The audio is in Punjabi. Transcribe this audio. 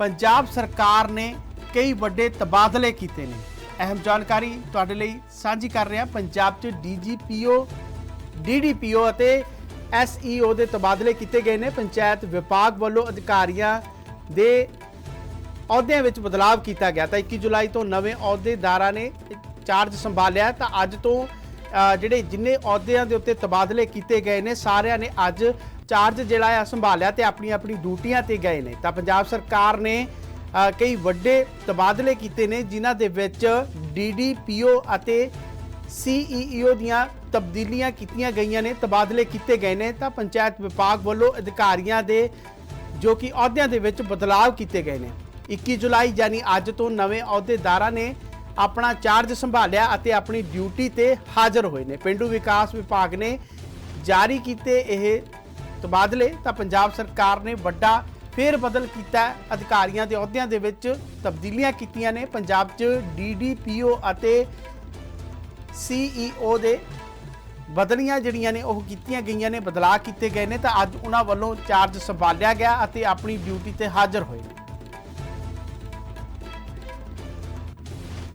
ਪੰਜਾਬ ਸਰਕਾਰ ਨੇ ਕਈ ਵੱਡੇ ਤਬਾਦਲੇ ਕੀਤੇ ਨੇ। ਅਹਿਮ ਜਾਣਕਾਰੀ ਤੁਹਾਡੇ ਲਈ ਸਾਂਝੀ ਕਰ ਰਿਹਾ ਪੰਜਾਬ 'ਚ ਡੀਜੀਪੀਓ ਡੀਡੀਪੀਓ ਅਤੇ ਐਸਈਓ ਦੇ ਤਬਾਦਲੇ ਕੀਤੇ ਗਏ ਨੇ। ਪੰਚਾਇਤ ਵਿਭਾਗ ਵੱਲੋਂ ਅਧਿਕਾਰੀਆਂ ਦੇ ਅਹੁਦਿਆਂ ਵਿੱਚ ਬਦਲਾਅ ਕੀਤਾ ਗਿਆ ਤਾਂ 21 ਜੁਲਾਈ ਤੋਂ ਨਵੇਂ ਅਹੁਦੇਦਾਰਾਂ ਨੇ ਚਾਰਜ ਸੰਭਾਲਿਆ ਤਾਂ ਅੱਜ ਤੋਂ ਅ, ਜਿਹੜੇ ਜਿੰਨੇ ਅਹੁਦਿਆਂ ਦੇ ਉੱਤੇ ਤਬਾਦਲੇ ਕੀਤੇ ਗਏ ਨੇ ਸਾਰਿਆਂ ਨੇ ਅੱਜ ਚਾਰਜ ਜਿਹੜਾ ਆ ਸੰਭਾਲਿਆ ਤੇ ਆਪਣੀ ਆਪਣੀ ਡਿਊਟੀਆਂ ਤੇ ਗਏ ਨੇ। ਤਾਂ ਪੰਜਾਬ ਸਰਕਾਰ ਨੇ ਕਈ ਵੱਡੇ ਤਬਾਦਲੇ ਕੀਤੇ ਨੇ, ਜਿਨ੍ਹਾਂ ਦੇ ਵਿੱਚ ਡੀਡੀਪੀਓ ਅਤੇ ਸੀਈਓ ਦੀਆਂ ਤਬਦੀਲੀਆਂ ਕੀਤੀਆਂ ਗਈਆਂ ਨੇ, ਤਬਾਦਲੇ ਕੀਤੇ ਗਏ ਨੇ। ਤਾਂ ਪੰਚਾਇਤ ਵਿਭਾਗ ਵੱਲੋਂ ਅਧਿਕਾਰੀਆਂ ਦੇ, ਜੋ ਕਿ ਅਹੁਦਿਆਂ ਦੇ ਵਿੱਚ ਬਦਲਾਅ ਕੀਤੇ ਗਏ ਨੇ। 21 ਜੁਲਾਈ ਯਾਨੀ ਅੱਜ ਤੋਂ ਨਵੇਂ ਅਹੁਦੇਦਾਰਾਂ ਨੇ ਆਪਣਾ ਚਾਰਜ ਸੰਭਾਲਿਆ ਅਤੇ ਆਪਣੀ ਡਿਊਟੀ ਤੇ ਹਾਜ਼ਰ ਹੋਏ ਨੇ। ਪਿੰਡੂ ਵਿਕਾਸ ਵਿਭਾਗ ਨੇ ਜਾਰੀ ਕੀਤੇ ਇਹ ਤਬਾਦਲੇ, ਤਾਂ ਪੰਜਾਬ ਸਰਕਾਰ ਨੇ ਵੱਡਾ ਫੇਰ ਬਦਲ ਕੀਤਾ ਅਧਿਕਾਰੀਆਂ ਦੇ ਅਹੁਦਿਆਂ ਦੇ ਵਿੱਚ ਤਬਦੀਲੀਆਂ ਕੀਤੀਆਂ ਨੇ। ਪੰਜਾਬ 'ਚ ਡੀਡੀਪੀਓ ਅਤੇ ਸੀਈਓ ਦੇ ਬਦਲੀਆਂ ਜਿਹੜੀਆਂ ਨੇ, ਉਹ ਕੀਤੀਆਂ ਗਈਆਂ ਨੇ, ਬਦਲਾਅ ਕੀਤੇ ਗਏ ਨੇ। ਤਾਂ ਅੱਜ ਉਹਨਾਂ ਵੱਲੋਂ ਚਾਰਜ ਸੰਭਾਲਿਆ ਗਿਆ ਅਤੇ ਆਪਣੀ ਡਿਊਟੀ ਤੇ ਹਾਜ਼ਰ ਹੋਏ ਨੇ।